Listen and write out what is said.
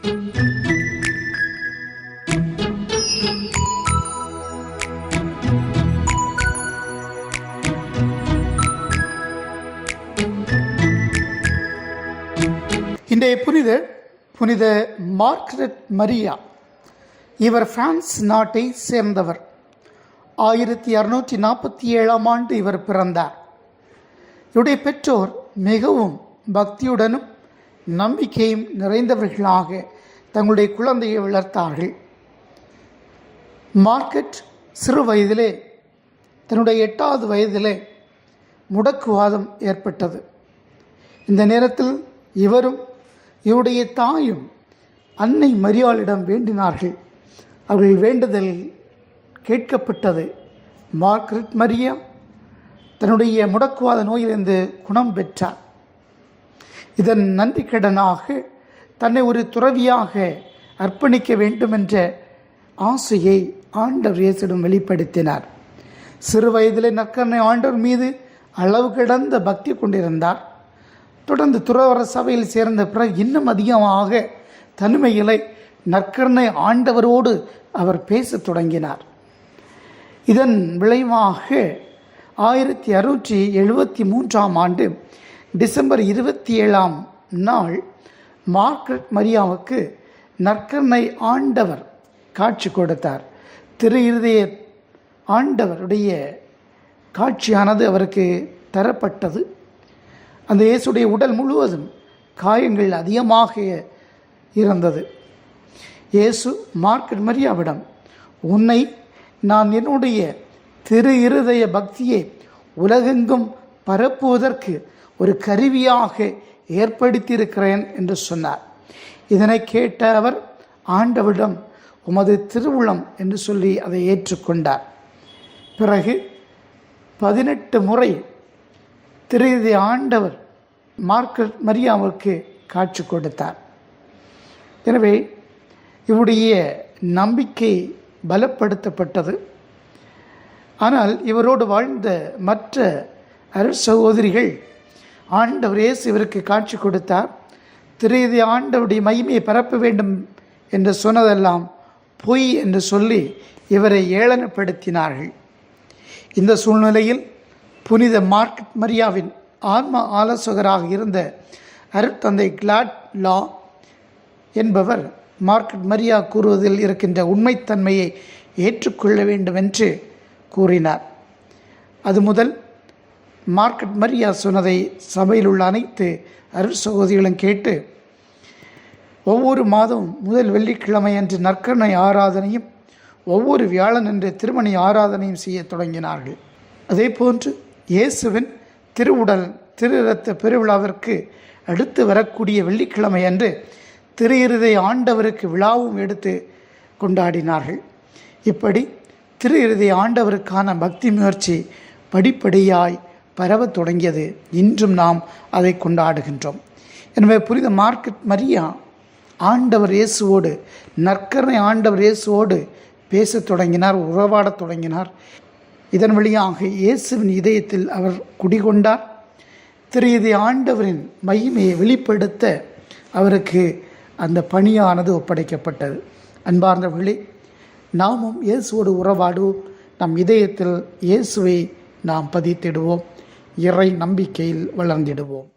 இன்றைய புனித புனித மார்க்ரெட் மரியா. இவர் பிரான்ஸ் நாட்டை சேர்ந்தவர். ஆயிரத்தி அறுநூற்றி நாற்பத்தி ஏழாம் ஆண்டு இவர் பிறந்தார். இவருடைய பெற்றோர் மிகவும் பக்தியுடனும் நம்பிக்கையும் நிறைந்தவர்களாக தங்களுடைய குழந்தையை வளர்த்தார்கள். மார்க்கெட் சிறு வயதிலே தன்னுடைய எட்டாவது வயதிலே முடக்குவாதம் ஏற்பட்டது. இந்த நேரத்தில் இவரும் இவருடைய தாயும் அன்னை மரியாளிடம் வேண்டினார்கள். அவர்கள் வேண்டுதல் கேட்கப்பட்டது. மார்க்ரெட் மரியா தன்னுடைய முடக்குவாத நோயிலிருந்து குணம் பெற்றார். இதன் நன்றி கடனாக தன்னை ஒரு துறவியாக அர்ப்பணிக்க வேண்டும் என்ற ஆசையை ஆண்டவர் இயேசிடம் வெளிப்படுத்தினார். சிறு வயதிலே நற்கரணை ஆண்டவர் மீது அளவு கிடந்த பக்தி கொண்டிருந்தார். தொடர்ந்து துறவர சபையில் சேர்ந்த பிறகு இன்னும் அதிகமாக தனிமையிலே நற்கருணை ஆண்டவரோடு அவர் பேசத் தொடங்கினார். இதன் விளைவாக ஆயிரத்தி அறுநூற்றி எழுபத்தி மூன்றாம் ஆண்டு டிசம்பர் இருபத்தி ஏழாம் நாள் மார்க்ரெட் மரியாவுக்கு நற்கருணை ஆண்டவர் காட்சி கொடுத்தார். திரு இருதய ஆண்டவருடைய காட்சியானது அவருக்கு தரப்பட்டது. அந்த இயேசுடைய உடல் முழுவதும் காயங்கள் அதிகமாக இருந்தது. இயேசு மார்க்கெட் மரியாவிடம் உன்னை நான் என்னுடைய திரு இருதய பக்தியை உலகெங்கும் பரப்புவதற்கு ஒரு கருவியாக ஏற்படுத்தியிருக்கிறேன் என்று சொன்னார். இதனை கேட்ட அவர் ஆண்டவிடம் உமது திருவுளம் என்று சொல்லி அதை ஏற்றுக்கொண்டார். பிறகு பதினெட்டு முறை திரு ஆண்டவர் மார்க்கெட் மரியாவுக்கு காட்சி கொடுத்தார். எனவே இவருடைய நம்பிக்கை பலப்படுத்தப்பட்டது. ஆனால் இவரோடு வாழ்ந்த மற்ற அருள் சகோதரிகள் ஆண்டவர் இயேசு இவருக்கு காட்சி கொடுத்தார். திரு ஆண்டவருடைய மகிமையை பரப்ப வேண்டும் என்று சொன்னதெல்லாம் பொய் என்று சொல்லி இவரை ஏளனப்படுத்தினார்கள். இந்த சூழ்நிலையில் புனித மார்க்கெட் மரியாவின் ஆன்ம ஆலோசகராக இருந்த அருட்தந்தை கிளாட் லா என்பவர் மார்க்கெட் மரியா கூறுவதில் இருக்கின்ற உண்மைத்தன்மையை ஏற்றுக்கொள்ள வேண்டும் என்று கூறினார். அது முதல் மார்க்கட் மரியா சொன்னதை சபையில் உள்ள அனைத்து அருள் சகோதரிகளும் கேட்டு ஒவ்வொரு மாதமும் முதல் வெள்ளிக்கிழமை அன்று நற்கரணை ஆராதனையும் ஒவ்வொரு வியாழன் என்று திருமணி ஆராதனையும் செய்ய தொடங்கினார்கள். அதே போன்று இயேசுவின் திருவுடல் திரு இரத்த பெருவிழாவிற்கு அடுத்து வரக்கூடிய வெள்ளிக்கிழமை அன்று திரு இருதை ஆண்டவருக்கு விழாவும் எடுத்து கொண்டாடினார்கள். இப்படி திரு இருதை ஆண்டவருக்கான பக்தி முயற்சி படிப்படியாய் பரவத் தொடங்கியது. இன்றும் நாம் அதை கொண்டாடுகின்றோம். எனவே புரித மார்க்கெட் மரியா ஆண்டவர் இயேசுவோடு நற்கரணை ஆண்டவர் இயேசுவோடு பேசத் தொடங்கினார் உறவாடத் தொடங்கினார். இதன் வழியாக இயேசுவின் இதயத்தில் அவர் குடிகொண்டார். திரு ஆண்டவரின் மகிமையை வெளிப்படுத்த அவருக்கு அந்த பணியானது ஒப்படைக்கப்பட்டது. அன்பார்ந்தவர்களே நாமும் இயேசுவோடு உறவாடுவோம். நம் இதயத்தில் இயேசுவை நாம் பதித்திடுவோம். இறை நம்பிக்கையில் வளர்ந்திடுவோம்.